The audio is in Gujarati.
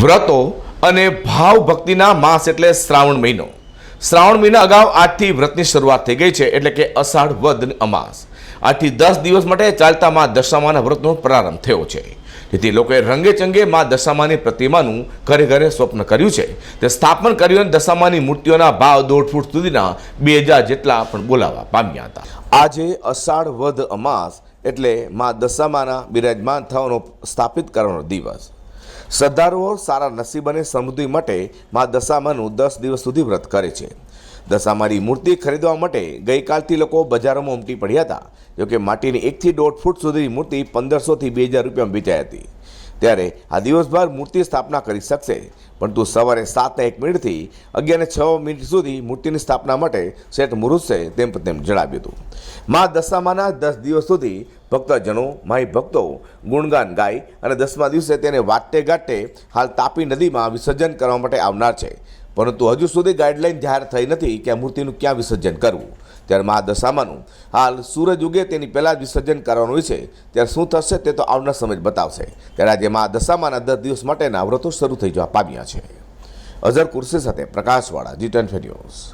વ્રતો અને ભાવ ભક્તિના માસ એટલે શ્રાવણ મહિનો. શ્રાવણ મહિના અગાઉ આજથી વ્રતની શરૂઆત થઈ ગઈ છે એટલે કે અષાઢ, વદ અમાસ. આજથી દસ દિવસ માટે ચાલતા મા દશામાના વ્રતનો પ્રારંભ થયો છે. જેથી લોકોએ રંગે ચંગે મા દશામાની પ્રતિમાનું ઘરે ઘરે સ્વપ્ન કર્યું છે. તે સ્થાપન કર્યું અને દશામાની મૂર્તિઓના ભાવ દોઢ ફૂટ સુધીના બે હજાર જેટલા પણ બોલાવા પામ્યા હતા. આજે અષાઢ, વદ, અમાસ એટલે મા દશામાના બિરાજમાન થવાનો સ્થાપિત કરવાનો દિવસ. શ્રદ્ધાળુઓ સારા નસીબ અને સમૃદ્ધિ માટે મા દશામાનું દસ દિવસ સુધી વ્રત કરે છે. દશામાની મૂર્તિ ખરીદવા માટે ગઈકાલથી લોકો બજારોમાં ઉમટી પડ્યા હતા, જોકે માટીની એકથી દોઢ ફૂટ સુધીની મૂર્તિ પંદરસોથી બે હજાર રૂપિયામાં વેચાઈ હતી. ત્યારે આ દિવસભર મૂર્તિ સ્થાપના કરી શકશે. પરંતુ સવારે સાતને એક મિનિટથી અગિયારને છ મિનિટ સુધી મૂર્તિની સ્થાપના માટે સેટ મુહૂર્ત છે તેમ તેમ જણાવ્યું હતું. મા દશામાના દસ દિવસ સુધી ભક્તજનો, માઈ ભક્તો, ગુણગાન ગાય અને દસમા દિવસે તેને વાટે ગાટે હાલ તાપી નદીમાં વિસર્જન કરવા માટે આવનાર છે. પરંતુ હજુ સુધી ગાઈડલાઇન જાહેર થઈ નથી કે આ મૂર્તિનું ક્યાં વિસર્જન કરવું. ત્યારે મા દશામાનું, હાલ સૂરજ ઉગે તેની પહેલાં જ વિસર્જન કરવાનું છે. ત્યારે શું થશે તે તો આવનાર સમય બતાવશે. ત્યારે આજે મા દશામાના દસ દિવસ માટેના વ્રતો શરૂ થઈ જવા પામ્યા છે. અઝર કુર્સી સાથે પ્રકાશવાળા જી ટ્વેન્ટી ન્યૂઝ.